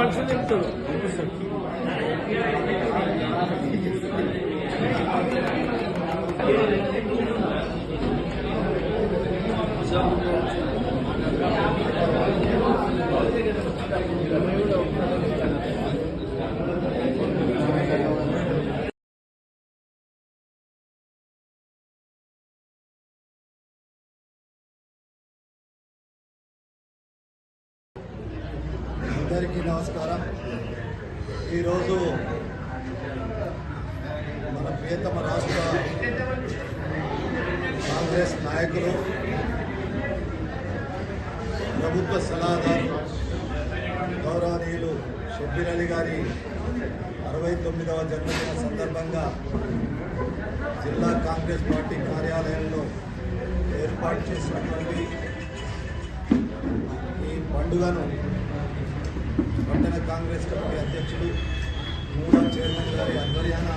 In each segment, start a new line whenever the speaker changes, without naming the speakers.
8メートル。నమస్కారం. ఈరోజు మన ప్రియతమ రాష్ట్ర కాంగ్రెస్ నాయకులు ప్రభుత్వ సలహాదారు గౌరవనీయులు షబ్బీర్ అలీ గారి అరవై తొమ్మిదవ జన్మదిన సందర్భంగా జిల్లా కాంగ్రెస్ పార్టీ కార్యాలయంలో ఏర్పాటు చేసినటువంటి ఈ పండుగను పట్టణ కాంగ్రెస్ కమిటీ అధ్యక్షుడు మూడో చైర్మన్ గారి ఆధ్వర్యాన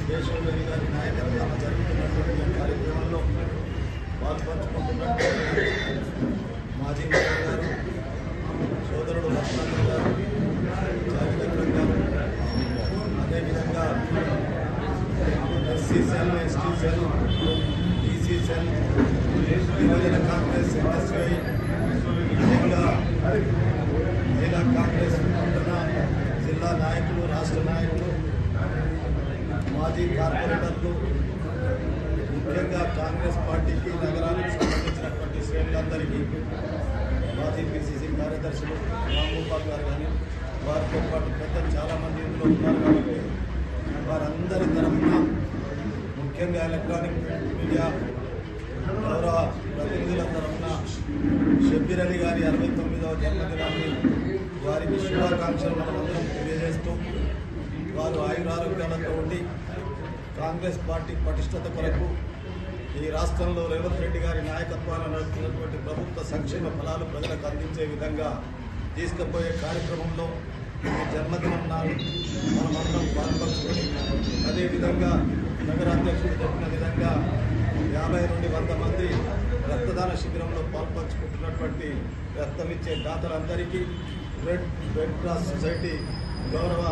కేశవరెడ్డి గారి నాయకత్వాన జరుగుతున్నటువంటి ఈ కార్యక్రమంలో పాల్పంచుకుంటున్నటువంటి మాజీ మంత్రి గారు సోదరుడు లక్ష్మణ్ గారు జాతిరత్నం గారు అదేవిధంగా SC cell ST cell BC cell యువజన కాంగ్రెస్ ఎన్ఎస్ఐ జిల్లా జిల్లా కాంగ్రెస్ పట్టణ జిల్లా నాయకులు రాష్ట్ర నాయకులు మాజీ కార్పొరేటర్లు ముఖ్యంగా కాంగ్రెస్ పార్టీకి నగరానికి సంబంధించినటువంటి శ్రేణులందరికీ మాజీ పిసిసి కార్యదర్శులు రాంగోపాల్ గారు కానీ వారితో పాటు పెద్ద చాలామంది ఇందులో ఉన్నారు కాబట్టి వారందరి తరఫున ముఖ్యంగా ఎలక్ట్రానిక్ మీడియా గౌరవ ప్రతినిధుల తరఫున షబ్బీర్ అలీ గారి అరవై తొమ్మిదవ జన్మదినాన్ని వారికి శుభాకాంక్షలు మనమందరం తెలియజేస్తూ వారు ఆయురారోగ్యాలతో ఉండి కాంగ్రెస్ పార్టీ పటిష్టత కొరకు ఈ రాష్ట్రంలో రేవంత్ రెడ్డి గారి నాయకత్వాన్ని నడుస్తున్నటువంటి ప్రభుత్వ సంక్షేమ ఫలాలు ప్రజలకు అందించే విధంగా తీసుకుపోయే కార్యక్రమంలో ఈ జన్మదినం నాడు మనమందరం పాల్పంచుకొని అదేవిధంగా నగర అధ్యక్షుడు చెప్పిన విధంగా యాభై నుండి వంద మంది రక్తదాన శిబిరంలో పాల్పంచుకుంటున్నటువంటి రక్తమిచ్చే దాతలందరికీ రెడ్ రెడ్ క్రాస్ సొసైటీ గౌరవ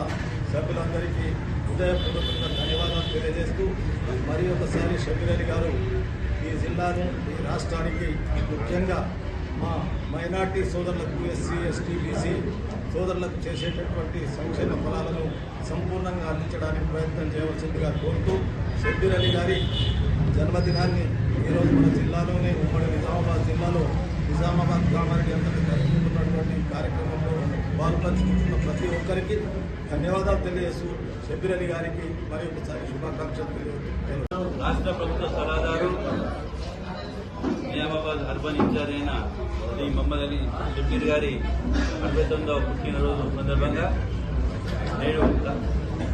సభ్యులందరికీ హృదయపూర్వకంగా ధన్యవాదాలు తెలియజేస్తూ మరి ఒకసారి షబీర్ గారు ఈ జిల్లాను ఈ రాష్ట్రానికి ముఖ్యంగా మా మైనార్టీ సోదరులకు ఎస్సీ ఎస్టీ బీసీ సోదరులకు చేసేటటువంటి సంక్షేమ ఫలాలను సంపూర్ణంగా అందించడానికి ప్రయత్నం చేయవలసిందిగా కోరుతూ షబ్బీర్ అలీ గారి జన్మదినాన్ని ఈరోజు మన జిల్లాలోనే ఉమ్మడి నిజామాబాద్ జిల్లాలో నిజామాబాద్ గ్రామానికి అందరూ జరుపుకుంటున్నటువంటి కార్యక్రమంలో పాల్పంచుకుంటున్న ప్రతి ఒక్కరికి ధన్యవాదాలు తెలియజేస్తూ షబ్బీర్ అలీ గారికి మరి ఒకసారి శుభాకాంక్షలు
రాష్ట్ర ప్రభుత్వ సలహాదారు నియామాబాద్ అర్బన్ ఇన్ఛార్జ్ అయిన శ్రీ మహమ్మద్ అలీ షబ్బీర్ గారి అరవై తొమ్మిదవ పుట్టినరోజు సందర్భంగా నేడు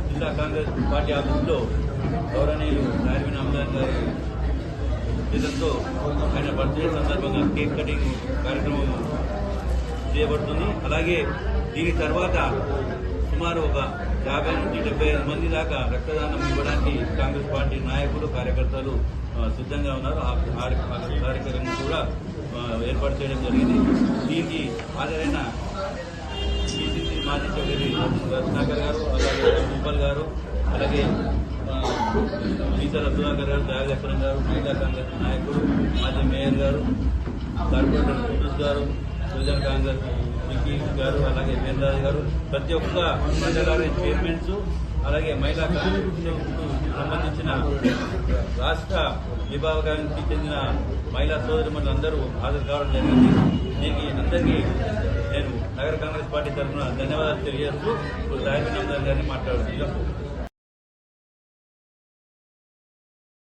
జిల్లా కాంగ్రెస్ పార్టీ ఆఫీసులో గౌరవనీయులు నార్విన్ అహ్మద్ గారి చేతులతో ఆయన బర్త్డే సందర్భంగా కేక్ కటింగ్ కార్యక్రమం చేయబడుతుంది. అలాగే దీని తర్వాత సుమారు ఒక యాభై నుంచి డెబ్బై ఐదు మంది దాకా రక్తదానం ఇవ్వడానికి కాంగ్రెస్ పార్టీ నాయకులు కార్యకర్తలు సిద్ధంగా ఉన్నారు. ఆ కార్యక్రమం కూడా ఏర్పాటు చేయడం జరిగింది. దీనికి హాజరైన పిసిసి మాజీ చౌదరి రత్నాకర్ గారు అలాగే గోపాల్ గారు అలాగే ఆ, ఈతర గారు దయాలక్ష్మణ్ గారు మహిళా కాంగ్రెస్ నాయకులు మాజీ మేయర్ గారు కార్పొరేటర్ గారు యువజన కాంగ్రెస్ వికీ గారు అలాగే వీరరాజు గారు ప్రతి ఒక్క మండలాల చైర్మన్స్ అలాగే మహిళా కాంగ్రెస్ సంబంధించిన రాష్ట్ర విభాగానికి చెందిన మహిళా సోదరి అందరూ హాజరు కావడం జరిగింది. దీనికి అందరికీ నేను నగర కాంగ్రెస్ పార్టీ తరఫున ధన్యవాదాలు తెలియజేస్తూ ఇప్పుడు గారిని మాట్లాడుతున్నాను